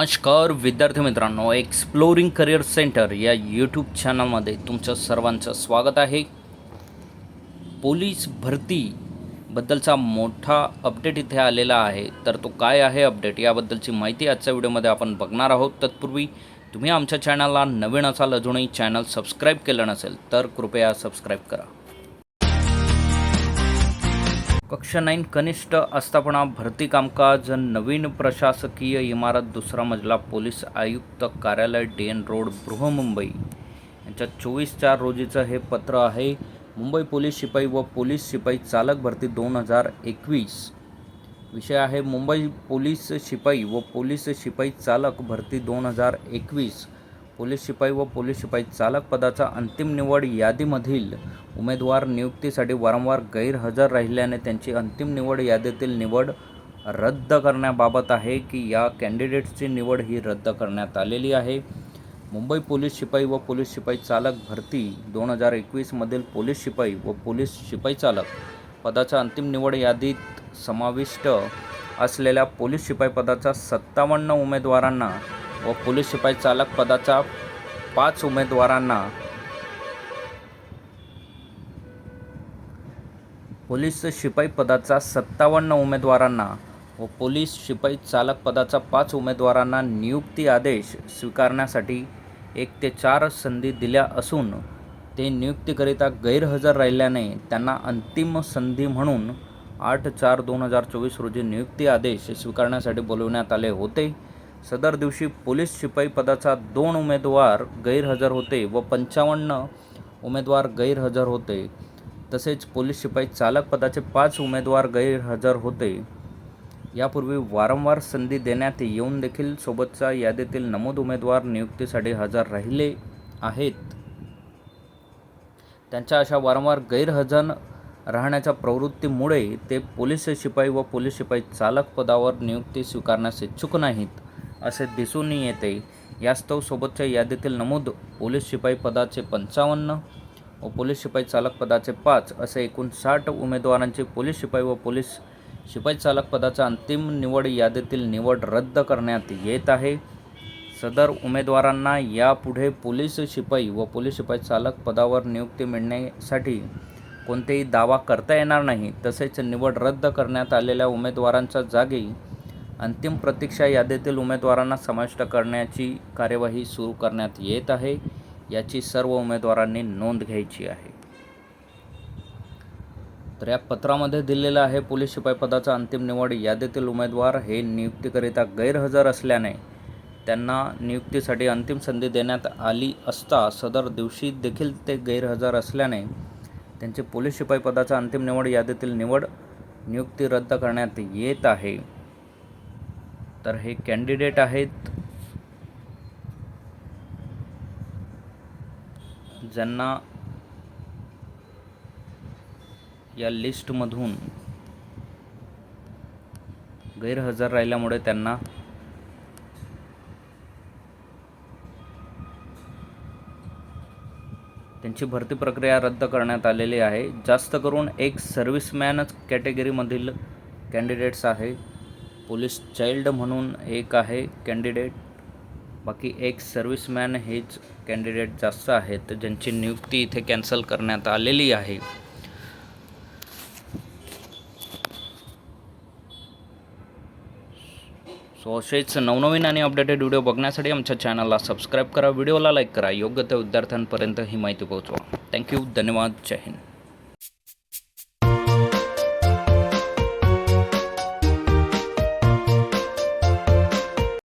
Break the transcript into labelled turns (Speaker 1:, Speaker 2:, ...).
Speaker 1: नमस्कार विद्यार्थी मित्रांनो एक्सप्लोरिंग करिअर सेंटर या यूट्यूब चॅनलमध्ये तुमचं सर्वांचं स्वागत आहे. पोलीस भरतीबद्दलचा मोठा अपडेट इथे आलेला आहे. तर तो काय आहे अपडेट याबद्दलची माहिती आजच्या व्हिडिओमध्ये आपण बघणार आहोत. तत्पूर्वी तुम्ही आमच्या चॅनलला नवीन असाल अजूनही चॅनल सबस्क्राईब केलं नसेल तर कृपया सबस्क्राईब करा. कक्षा नाईन कनिष्ठ आस्थापना भरती कामकाज नवीन प्रशासकीय इमारत दुसरा मजला पोलीस आयुक्त कार्यालय डी एन रोड बृहमुंबई यांच्या चोवीस चार रोजीचं हे पत्र आहे मुंबई पोलीस शिपाई व पोलीस शिपाई चालक भरती दोन हजार एकवीस. विषय आहे मुंबई पोलीस शिपाई व पोलीस शिपाई चालक भरती दोन हजार एकवीस. पोलीस शिपाई व पोलीस शिपाई चालक पदाचा अंतिम निवड यादीमधील उमेदवार नियुक्तीसाठी वारंवार गैरहजर राहिल्याने त्यांची अंतिम निवड यादीतील निवड रद्द करण्याबाबत आहे की या कॅन्डिडेट्सची निवड ही रद्द करण्यात आलेली आहे. मुंबई पोलीस शिपाई व पोलीस शिपाई चालक भरती दोन हजार एकवीसमधील पोलीस शिपाई व पोलीस शिपाई चालक पदाचा अंतिम निवड यादीत समाविष्ट असलेल्या पोलीस शिपाई पदाचा सत्तावन्न उमेदवारांना व पोलीस शिपाई चालक पदाच्या पाच उमेदवारांना पोलीस शिपाई पदाचा सत्तावन्न उमेदवारांना व पोलीस शिपाई चालक पदाचा पाच उमेदवारांना नियुक्ती आदेश स्वीकारण्यासाठी एक ते चार संधी दिल्या असून ते नियुक्तीकरिता गैरहजर राहिल्याने त्यांना अंतिम संधी म्हणून आठ चार दोन हजार चोवीस रोजी नियुक्ती आदेश स्वीकारण्यासाठी बोलवण्यात आले होते. सदर दिवशी पोलीस शिपाई पदाचा दोन उमेदवार गैरहजर होते व पंचावन्न उमेदवार गैरहजर होते. तसेच पोलीस शिपाई चालक पदाचे पाच उमेदवार गैरहजर होते. यापूर्वी वारंवार संधी देण्यात येऊन देखील सोबतच्या यादीतील नमूद उमेदवार नियुक्तीसाठी हजर राहिले आहेत. त्यांच्या अशा वारंवार गैरहजर राहण्याच्या प्रवृत्तीमुळे ते पोलीस शिपाई व पोलीस शिपाई चालक पदावर नियुक्ती स्वीकारण्यास इच्छुक नाहीत. असे दिसून येते. यास्तव सोबतच्या यादीतील नमूद पोलीस शिपाई पदाचे पंचावन्न व पोलीस शिपाई चालक पदाचे पाच असे एकूण साठ उमेदवारांची पोलीस शिपाई व पोलीस शिपाई चालक पदाचा अंतिम निवड यादीतील निवड रद्द करण्यात येत आहे. सदर उमेदवारांना यापुढे पोलीस शिपाई व पोलीस शिपाई चालक पदावर नियुक्ती मिळण्यासाठी कोणतेही दावा करता येणार नाही. तसेच निवड रद्द करण्यात आलेल्या उमेदवारांच्या जागी अंतिम प्रतीक्षा यादीतील उमेदवारांना समाविष्ट करण्याची कार्यवाही सुरू करण्यात येत आहे. याची सर्व उमेदवारांनी नोंद घ्यायची आहे. तर या पत्रामध्ये दिलेलं आहे पोलीस शिपाई पदाचा अंतिम निवड यादीतील उमेदवार हे नियुक्तीकरिता गैरहजर असल्याने त्यांना नियुक्तीसाठी अंतिम संधी देण्यात आली असता सदर दिवशी देखील ते गैरहजर असल्याने त्यांची पोलीस शिपाई पदाचा अंतिम निवड यादीतील निवड नियुक्ती रद्द करण्यात येत आहे. तर हे कॅन्डिडेट आहेत ज्यांना या लिस्टमधून गैरहजर राहिल्यामुळे त्यांना त्यांची भरती प्रक्रिया रद्द करण्यात आलेली आहे. जास्त करून एक सर्व्हिसमॅनच कॅटेगरीमधील कॅन्डिडेट्स आहे. पोलीस चाइल्ड म्हणून एक आहे कॅन्डिडेट. बाकी एक सर्व्हिसमॅन हेच कॅन्डिडेट जास्त आहेत ज्यांची नियुक्ती इथे कॅन्सल करण्यात आलेली आहे. सो असेच नवनवीन आणि अपडेटेड व्हिडिओ बघण्यासाठी आमच्या चॅनलला सबस्क्राईब करा व्हिडिओला लाईक करा. योग्य त्या विद्यार्थ्यांपर्यंत ही माहिती पोहोचवा. थँक्यू धन्यवाद. जय हिंद.